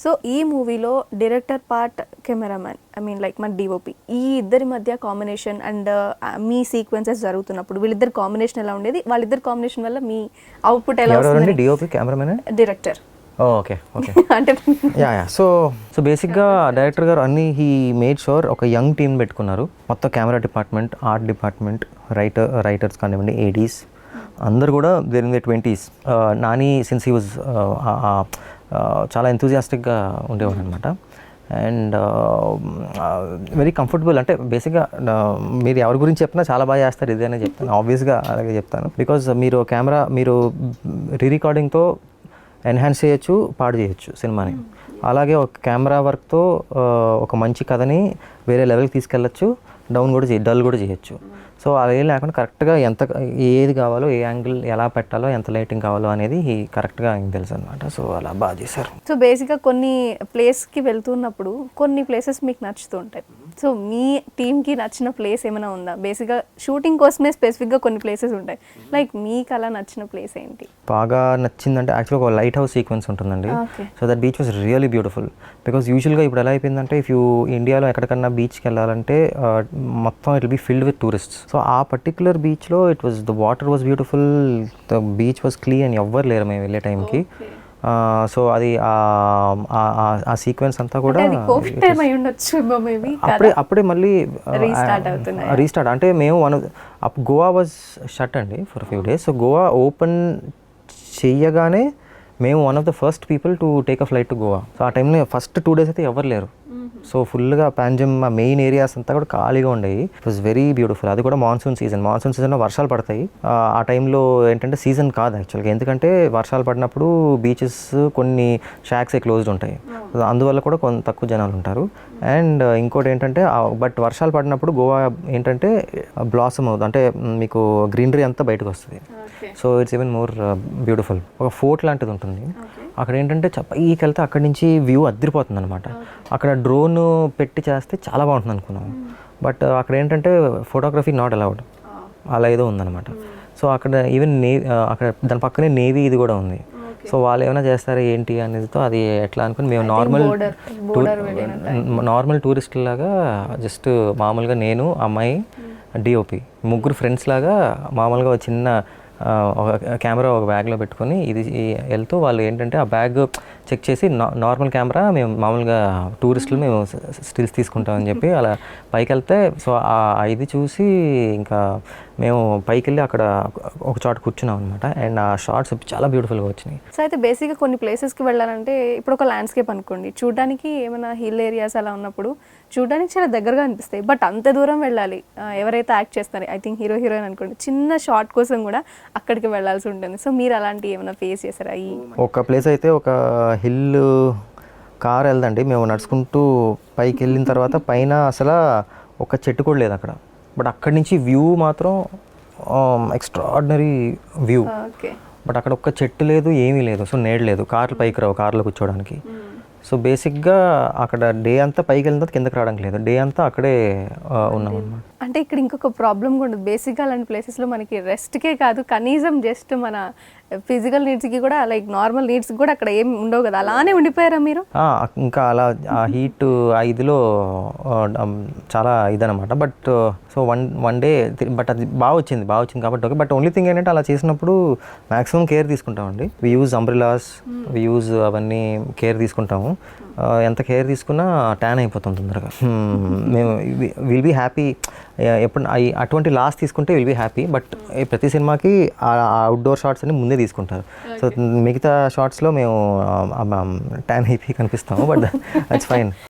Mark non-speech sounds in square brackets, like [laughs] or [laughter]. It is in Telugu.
సో ఈ మూవీలో director part cameraman I mean like మన డిఓపి ఈ ఇద్దరి మధ్య కాంబినేషన్ అండ్ మీ సీక్వెన్సెస్ జరుగుతున్నప్పుడు వీళ్ళిద్దరు కాంబినేషన్ ఎలా ఉండేది? వాళ్ళిద్దరు కాంబినేషన్ వల్ల మీ అవుట్పుట్ ఎలా వస్తుంది DOP cameramen director okay okay. [laughs] అంటే యా యా. సో సో బేసిక్గా డైరెక్టర్ గారు అన్ని హీ మేడ్ షూర్ ఒక యంగ్ టీమ్ పెట్టుకున్నారు. మొత్తం camera department art department writer writers కానివ్వండి ఏడీస్ అందరు కూడా there in the twenties Nani since he was చాలా ఎంతూజియాస్టిక్గా ఉండేవాడు అనమాట అండ్ వెరీ కంఫర్టబుల్ అంటే బేసిక్గా మీరు ఎవరి గురించి చెప్పినా చాలా బాగా చేస్తారు ఇదే అని చెప్తాను. ఆబ్వియస్గా అలాగే చెప్తాను. బికాజ్ మీరు కెమెరా మీరు రీ రికార్డింగ్తో ఎన్హాన్స్ చేయొచ్చు పాడు చేయొచ్చు సినిమాని. అలాగే ఒక కెమెరా వర్క్తో ఒక మంచి కథని వేరే లెవెల్కి తీసుకెళ్ళచ్చు డౌన్ కూడా చేయ డల్ కూడా చేయొచ్చు. సో అలా ఏం లేకుండా కరెక్ట్గా ఎంత ఏది కావాలో ఏ యాంగిల్ ఎలా పెట్టాలో ఎంత లైటింగ్ కావాలో అనేది కరెక్ట్గా ఆయనకి తెలుసు అనమాట సో అలా బాగా చేశారు. సో బేసిక్గా కొన్ని ప్లేస్కి వెళ్తున్నప్పుడు కొన్ని ప్లేసెస్ మీకు నచ్చుతూ ఉంటాయి. సో మీ టీంకి నచ్చిన ప్లేస్ ఏమైనా ఉందా? బేసిక్గా షూటింగ్ కోసమే స్పెసిఫిక్గా కొన్ని ప్లేసెస్ ఉంటాయి. లైక్ మీకు అలా నచ్చిన ప్లేస్ ఏంటి? బాగా నచ్చిందంటే యాక్చువల్గా ఒక లైట్ హౌస్ సీక్వెన్స్ ఉంటుందండి. So that beach was really beautiful. Because యూజువల్గా ఇప్పుడు ఎలా అయిపోయిందంటే ఇఫ్ యూ ఇండియాలో ఎక్కడికన్నా బీచ్కి వెళ్ళాలంటే మొత్తం it be filled with tourists. So ఆ పర్టికులర్ బీచ్లో it was the water was beautiful the beach was clean ఎవ్వరు లేరు మేము వెళ్ళే టైంకి. సో అది ఆ- సీక్వెన్స్ అంతా కూడా అప్పుడే అప్పుడే మళ్ళీ. రీస్టార్ట్ అంటే మేము వన్ గోవా వాజ్ షట్ అండి for few days so Goa open చెయ్యగానే మేము one of the first people to take a flight to Goa so ఆ టైంలో ఫస్ట్ టూ డేస్ అయితే ఎవరు లేరు. సో ఫుల్గా పాంజమ్ ఆ మెయిన్ ఏరియాస్ అంతా కూడా ఖాళీగా ఉండేవి. ఇట్ వాజ్ వెరీ బ్యూటిఫుల్ అది కూడా మాన్సూన్ సీజన్. మాన్సూన్ సీజన్లో వర్షాలు పడతాయి. ఆ, టైంలో ఏంటంటే సీజన్ కాదు యాక్చువల్గా ఎందుకంటే వర్షాలు పడినప్పుడు బీచెస్ కొన్ని షాక్సే క్లోజ్డ్ ఉంటాయి. అందువల్ల కూడా కొంత తక్కువ జనాలు ఉంటారు. అండ్ ఇంకోటి ఏంటంటే బట్ వర్షాలు పడినప్పుడు గోవా ఏంటంటే బ్లాసమ్ అవుతుంది. అంటే మ్, మీకు గ్రీనరీ అంతా బయటకు వస్తుంది. So it's even more beautiful ఒక ఫోర్ట్ లాంటిది ఉంటుంది. అక్కడ ఏంటంటే పైకి వెళ్తే అక్కడి నుంచి వ్యూ అద్దరిపోతుంది అనమాట అక్కడ డ్రోన్ పెట్టి చేస్తే చాలా బాగుంటుంది అనుకున్నాం. బట్ అక్కడ ఏంటంటే ఫోటోగ్రఫీ నాట్ అలౌడ్ అలా ఏదో ఉందన్నమాట. సో అక్కడ ఈవెన్ నే అక్కడ దాని పక్కనే నేవీ ఇది కూడా ఉంది. సో వాళ్ళు ఏమైనా చేస్తారా ఏంటి అనేదితో అది ఎట్లా అనుకుని మేము నార్మల్. నార్మల్ టూరిస్ట్ లాగా జస్ట్ మామూలుగా నేను అమ్మాయి డిఓపి ముగ్గురు ఫ్రెండ్స్ లాగా మామూలుగా చిన్న ఒక కెమెరా ఒక బ్యాగ్లో పెట్టుకొని ఇది వెళ్తూ వాళ్ళు ఏంటంటే ఆ బ్యాగ్ చెక్ చేసి నార్మల్ కెమెరా మేము మామూలుగా టూరిస్టులు మేము స్టిల్స్ తీసుకుంటామని చెప్పి అలా పైకి వెళ్తే సో ఆ ఇది చూసి ఇంకా మేము పైకి వెళ్ళి అక్కడ ఒక చోట కూర్చున్నాం అనమాట అండ్ ఆ షార్ట్స్ చాలా బ్యూటిఫుల్గా వచ్చినాయి. సో అయితే బేసిక్గా కొన్ని ప్లేసెస్కి వెళ్ళాలంటే ఇప్పుడు ఒక ల్యాండ్స్కేప్ అనుకోండి. చూడడానికి ఏమైనా హిల్ ఏరియాస్ అలా ఉన్నప్పుడు చూడడానికి చాలా దగ్గరగా అనిపిస్తాయి. బట్ అంత దూరం వెళ్ళాలి. ఎవరైతే యాక్ట్ చేస్తారో ఐ థింక్ హీరో హీరోయిన్ అనుకోండి చిన్న షార్ట్ కోసం కూడా అక్కడికి వెళ్ళాల్సి ఉంటుంది. సో మీరు అలాంటివి ఏమైనా ఫేస్ చేస్తారా ఈ ఒక ప్లేస్ అయితే ఒక హిల్ కార్ వెళ్దండి. మేము నడుచుకుంటూ పైకి వెళ్ళిన తర్వాత పైన అసలు ఒక చెట్టు కూడా లేదు అక్కడ. బట్ అక్కడి నుంచి వ్యూ మాత్రం ఎక్స్ట్రాడినరీ వ్యూ. ఓకే. బట్ అక్కడ ఒక్క చెట్టు లేదు ఏమీ లేదు. సో నేడు లేదు. కార్లు పైకి రావు కార్లో కూర్చోవడానికి. సో బేసిక్గా అక్కడ డే అంతా పైకి వెళ్ళిన తర్వాత కిందకి రావడం లేదు. డే అంతా అక్కడే ఉన్నాం అనమాట అంటే ఇక్కడ ఇంకొక ప్రాబ్లం కూడా ఉంది. బేసిక్గా అలాంటి ప్లేసెస్లో మనకి రెస్ట్కే కాదు. కనీసం జస్ట్ మన ఫిజికల్ నీడ్స్కి కూడా లైక్ నార్మల్ నీడ్స్కి కూడా అక్కడ ఏం ఉండవు కదా. అలానే ఉండిపోయారా మీరు? ఇంకా అలా ఆ హీట్ um, చాలా ఇదనమాట but so one one day but అది బాగా వచ్చింది బాగా వచ్చింది కాబట్టి ఓకే బట్ ఓన్లీ థింగ్ ఏంటంటే అలా చేసినప్పుడు మాక్సిమం కేర్ తీసుకుంటామండి. We use umbrellas we use అవన్నీ కేర్ తీసుకుంటాము. ఎంత కేర్ తీసుకున్నా ట్యాన్ అయిపోతాం తొందరగా. మేము విల్ బీ హ్యాపీ ఎప్పుడు అటువంటి లాస్ తీసుకుంటే విల్ బీ హ్యాపీ బట్ ప్రతి సినిమాకి ఆ అవుట్డోర్ షాట్స్ అన్ని ముందే తీసుకుంటారు. సో మిగతా షార్ట్స్లో మేము ట్యాన్ అయిపోయి కనిపిస్తాము బట్ దట్స్ ఫైన్